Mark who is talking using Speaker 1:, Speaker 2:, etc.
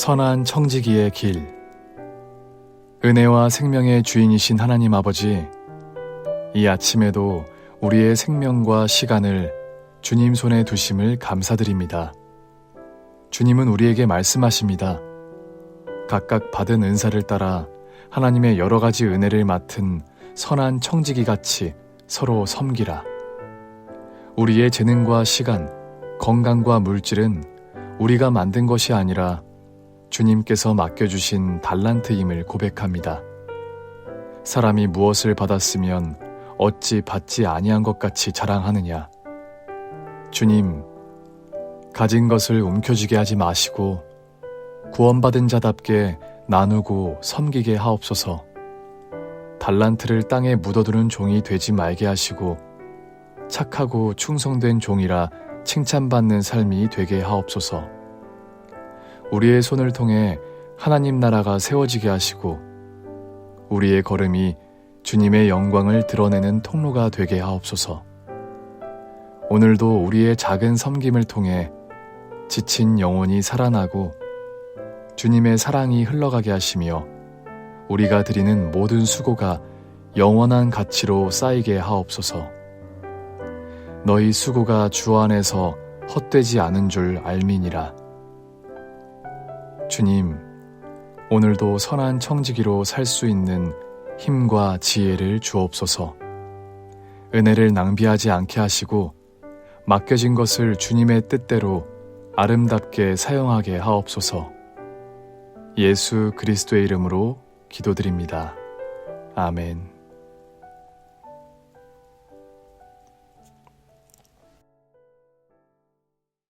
Speaker 1: 선한 청지기의 길 은혜와 생명의 주인이신 하나님 아버지 이 아침에도 우리의 생명과 시간을 주님 손에 두심을 감사드립니다. 주님은 우리에게 말씀하십니다. 각각 받은 은사를 따라 하나님의 여러 가지 은혜를 맡은 선한 청지기 같이 서로 섬기라. 우리의 재능과 시간, 건강과 물질은 우리가 만든 것이 아니라 주님께서 맡겨주신 달란트임을 고백합니다. 사람이 무엇을 받았으면 어찌 받지 아니한 것 같이 자랑하느냐. 주님, 가진 것을 움켜쥐게 하지 마시고 구원받은 자답게 나누고 섬기게 하옵소서. 달란트를 땅에 묻어두는 종이 되지 말게 하시고 착하고 충성된 종이라 칭찬받는 삶이 되게 하옵소서. 우리의 손을 통해 하나님 나라가 세워지게 하시고 우리의 걸음이 주님의 영광을 드러내는 통로가 되게 하옵소서. 오늘도 우리의 작은 섬김을 통해 지친 영혼이 살아나고 주님의 사랑이 흘러가게 하시며 우리가 드리는 모든 수고가 영원한 가치로 쌓이게 하옵소서. 너희 수고가 주 안에서 헛되지 않은 줄 알미니라. 주님, 오늘도 선한 청지기로 살 수 있는 힘과 지혜를 주옵소서. 은혜를 낭비하지 않게 하시고 맡겨진 것을 주님의 뜻대로 아름답게 사용하게 하옵소서. 예수 그리스도의 이름으로 기도드립니다. 아멘.